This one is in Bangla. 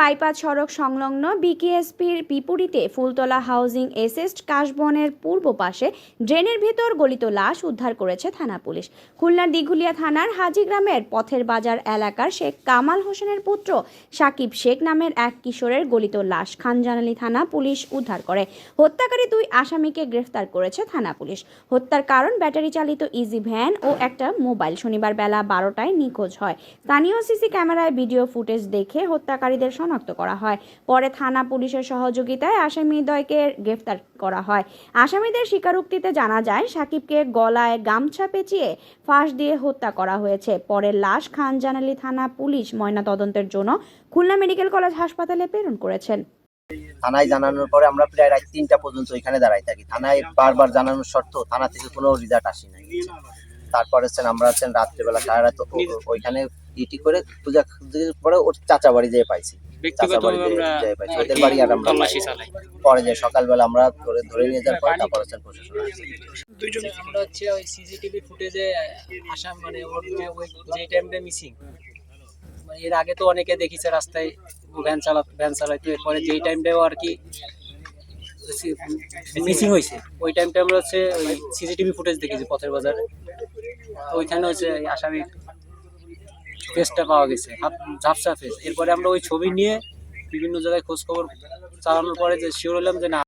বাইপাস সড়ক সংলগ্ন বিকেএসপির বিপরীতে ফুলতলা হাউজিং এসেস্ট কাশবনের পূর্ব পাশে ড্রেনের ভেতর গলিত লাশ উদ্ধার করেছে থানা পুলিশ। খুলনার দিঘুলিয়া থানার হাজি গ্রামের পথের বাজার এলাকার শেখ কামাল হোসেনের পুত্র সাকিব শেখ নামের এক কিশোরের গলিত লাশ খানজানালি থানা পুলিশ উদ্ধার করে। হত্যাকারী দুই আসামিকে গ্রেফতার করেছে থানা পুলিশ। হত্যার কারণ ব্যাটারি চালিত ইজি ভ্যান ও একটা মোবাইল। শনিবার বেলা বারোটায় নিখোঁজ হয়। স্থানীয় সিসি ক্যামেরায় ভিডিও ফুটেজ দেখে হত্যাকারীদের শনাক্ত করা হয়। পরে থানা পুলিশের সহযোগিতায় আসামিদ্বয়কে গ্রেফতার করা হয়। আসামিদের স্বীকারোক্তিতে জানা যায়, সাকিবকে গলায় গামছা পেঁচিয়ে ফাঁস দিয়ে হত্যা করা হয়েছে। পরে লাশ খান খানজানালি থানা পুলিশ ময়না তদন্তের জন্য খুলনা মেডিকেল কলেজ হাসপাতালে প্রেরণ করেছেন। থানায় জানানোর পরে আমরা প্রায় রাত তিনটা পর্যন্ত ওইখানে দাঁড়াই থাকি। থানায় বারবার জানানোর শর্ত, থানা থেকে কোনো রিজাল্ট আসে তারপর আমরা হচ্ছেন রাত্রেবেলা সারা রাত ওইখানে ইটি করে পূজা পরে ওর চাচা বাড়ি যেয়ে পাইছি। চাচা ব্যক্তিগতভাবে বাড়ি আমরা যেয়ে পাইছি। ওদের বাড়ি আর আমরা পরে যে সকালবেলা আমরা ধরে ধরে নিয়ে যাওয়ার পরে তারপর হচ্ছেন প্রশাসন। আমরা হচ্ছে ওই সিসিটিভি ফুটেজে আসা মানে ওর ওই যে টাইমটা মিসিং এর আগে তো অনেকে দেখিছে রাস্তায় ভ্যান চালা ভ্যান চালাইতে এরপরে যেই টাইমটাও আর কি মিসিং হয়েছে ওই টাইমটা আমরা হচ্ছে ওই সিসিটিভি ফুটেজ দেখেছি পথের বাজারে। তো ওইখানে হচ্ছে এই আসামির ফেসটা পাওয়া গেছে ঝাপসা ফেস এরপরে আমরা ওই ছবি নিয়ে বিভিন্ন জায়গায় খোঁজখবর চালানোর পরে যে শিওর হলাম যে না